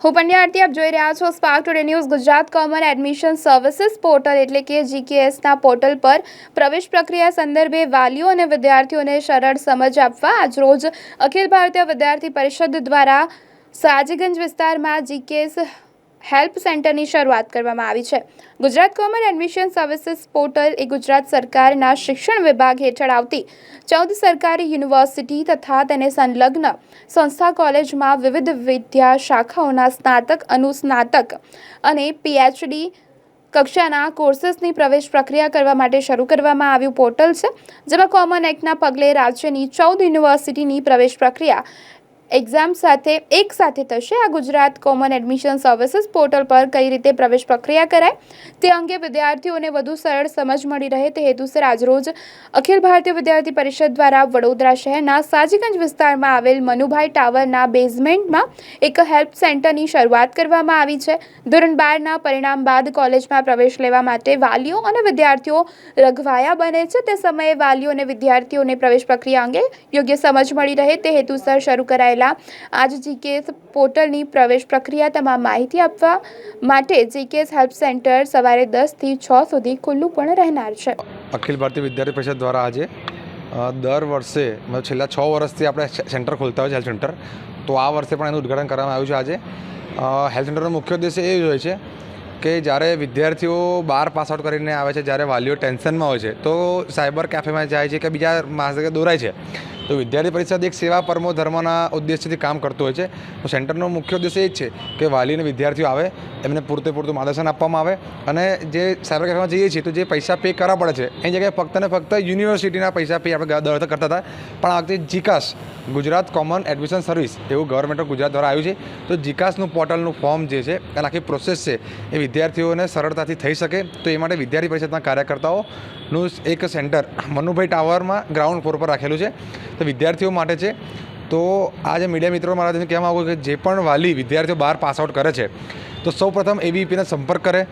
હું પંડ્યા આપ જોઈ રહ્યા છો spark today news Gujarat common admission services portal એટલે કે જીકેએસના પોર્ટલ પર પ્રવેશ પ્રક્રિયા સંદર્ભે વાલીઓ અને વિદ્યાર્થીઓને સરળ સમજ આપવા આજરોજ અખિલ ભારતીય વિદ્યાર્થી પરિષદ દ્વારા સાજીગંજ વિસ્તારમાં જીકેએસ હેલ્પ સેન્ટરની શરૂઆત કરવામાં આવી છે. Gujarat common admission services portal એ ગુજરાત સરકારના શિક્ષણ વિભાગ હેઠળ આવતી ચૌદ સરકારી યુનિવર્સિટી તથા તેને સંલગ્ન સંસ્થા કોલેજમાં વિવિધ વિદ્યા શાખાઓના સ્નાતક, અનુસ્નાતક અને પીએચડી કક્ષાના કોર્સીસની પ્રવેશ પ્રક્રિયા કરવા માટે શરૂ કરવામાં આવ્યું પોર્ટલ છે, જેમાં કોમન એક્ટના પગલે રાજ્યની ચૌદ યુનિવર્સિટીની પ્રવેશ પ્રક્રિયા એક્ઝામ સાથે એક સાથે થશે. આ Gujarat common admission services portal પર કઈ રીતે પ્રવેશ પ્રક્રિયા કરાય, તે અંગે વિદ્યાર્થીઓને વધુ સરળ સમજ મળી રહે તે હેતુસર આજરોજ અખિલ ભારતીય વિદ્યાર્થી પરિષદ દ્વારા વડોદરા શહેરના સાજીગંજ વિસ્તારમાં આવેલ મનુભાઈ ટાવરના બેઝમેન્ટમાં એક હેલ્પ સેન્ટરની શરૂઆત કરવામાં આવી છે. ધોરણ બારના પરિણામ બાદ કોલેજમાં પ્રવેશ લેવા માટે વાલીઓ અને વિદ્યાર્થીઓ રઘવાયા બને છે. તે સમયે વાલીઓ અને વિદ્યાર્થીઓને પ્રવેશ પ્રક્રિયા અંગે યોગ્ય સમજ મળી રહે તે હેતુસર શરૂ કરાયેલા આજ જીકેએસ પોર્ટલની પ્રવેશ પ્રક્રિયા તમામ માહિતી આપવા માટે જીકેએસ હેલ્પ સેન્ટર સવારે દસથી છ સુધી ખુલ્લું પણ રહેનાર છે. અખિલ ભારતીય વિદ્યાર્થી પરિષદ દ્વારા આજે દર વર્ષે, મતલબ છેલ્લા છ વર્ષથી આપણે સેન્ટર ખોલતા હોય છે હેલ્થ સેન્ટર, તો આ વર્ષે પણ એનું ઉદ્ઘાટન કરવામાં આવ્યું છે આજે. હેલ્થ સેન્ટરનો મુખ્ય ઉદ્દેશ્ય એ જ હોય છે કે જ્યારે વિદ્યાર્થીઓ બાર પાસ આઉટ કરીને આવે છે, જ્યારે વાલીઓ ટેન્શનમાં હોય છે, તો સાયબર કેફેમાં જાય છે કે બીજા માસ દોરાય છે. તો વિદ્યાર્થી પરિષદ એક સેવા પરમો ધર્મના ઉદ્દેશ્યથી કામ કરતું હોય છે. તો સેન્ટરનો મુખ્ય ઉદ્દેશ્ય એ જ છે કે વાલીને વિદ્યાર્થીઓ આવે, એમને પૂરતે પૂરતું માર્ગદર્શન આપવામાં આવે અને જે સાયબર કેફેમાં જઈએ છીએ તો જે પૈસા પે કરવા પડે છે, એની જગ્યાએ ફક્ત ને ફક્ત યુનિવર્સિટીના પૈસા પે આપણે દર કરતા હતા પણ આ વખતે જીકાસ ગુજરાત કોમન એડમિશન સર્વિસ, એવું ગવર્મેન્ટ ઓફ ગુજરાત દ્વારા આવ્યું છે. તો જીકાસનું પોર્ટલનું ફોર્મ જે છે અને આખી પ્રોસેસ છે, એ વિદ્યાર્થીઓને સરળતાથી થઈ શકે. તો એ માટે વિદ્યાર્થી પરિષદના કાર્યકર્તાઓનું એક સેન્ટર મનુભાઈ ટાવરમાં ગ્રાઉન્ડ ફ્લોર પર રાખેલું છે. તો વિદ્યાર્થીઓ માટે છે. તો આજે મીડિયા મિત્રો મારા કહેવા માગું કે જે પણ વાલી વિદ્યાર્થીઓ બહાર પાસ આઉટ કરે છે તો સૌ પ્રથમ એબીવીપીના સંપર્ક કરે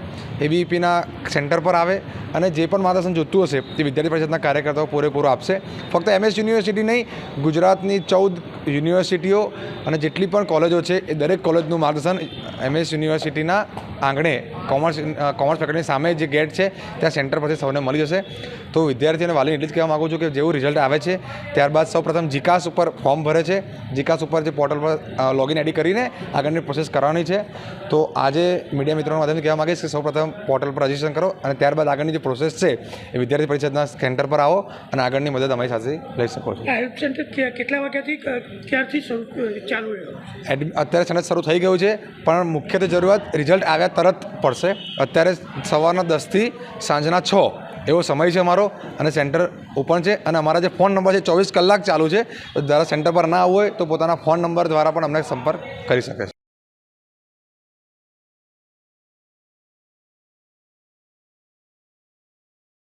એબીવીપીના સેન્ટર પર આવે અને જે પણ માર્ગદર્શન જોતું હશે, તે વિદ્યાર્થી પરિષદના કાર્યકર્તાઓ પૂરેપૂરું આપશે. ફક્ત એમએસ યુનિવર્સિટી નહીં, ગુજરાતની ચૌદ યુનિવર્સિટીઓ અને જેટલી પણ કોલેજો છે, એ દરેક કોલેજનું માર્ગદર્શન એમએસ યુનિવર્સિટીના આંગણે કોમર્સ કોમર્સ ફેકલ્ટીની સામે જે ગેટ છે, ત્યાં સેન્ટર પરથી સૌને મળી જશે. તો વિદ્યાર્થીઓને વાલીને એટલી જ કહેવા માગું છું કે જેવું રિઝલ્ટ આવે છે, ત્યારબાદ સૌ પ્રથમ જીકાસ ઉપર ફોર્મ ભરે છે. જીકાસ ઉપર જે પોર્ટલ પર લોગિન આઈડી કરીને આગળની પ્રોસેસ કરવાની છે. તો આજે મીડિયા મિત્રોના માધ્યમથી કહેવા માગીશ કે સૌ પ્રથમ પોર્ટલ પર રજીસ્ટ્રેશન કરો અને ત્યારબાદ આગળની જે પ્રોસેસ છે એ વિદ્યાર્થી પરિષદના સેન્ટર પર આવો અને આગળની મદદ અમારી સાથે લઈ શકો છો. હેલ્પ સેન્ટર કેટલા વાગ્યાથી ક્યારથી ચાલુ રહ્યો? અત્યારે સેન્ટર શરૂ થઈ ગયું છે પણ મુખ્યત્વે જરૂરિયાત રિઝલ્ટ આવ્યા તરત પડશે. અત્યારે સવારના દસથી સાંજના છ એવો સમય છે અમારો અને સેન્ટર ઓપન છે અને અમારા જે ફોન નંબર છે ચોવીસ કલાક ચાલુ છે. તો દ્વારા સેન્ટર પર ના આવવું હોય તો પોતાના ફોન નંબર દ્વારા પણ અમને સંપર્ક કરી શકે છે.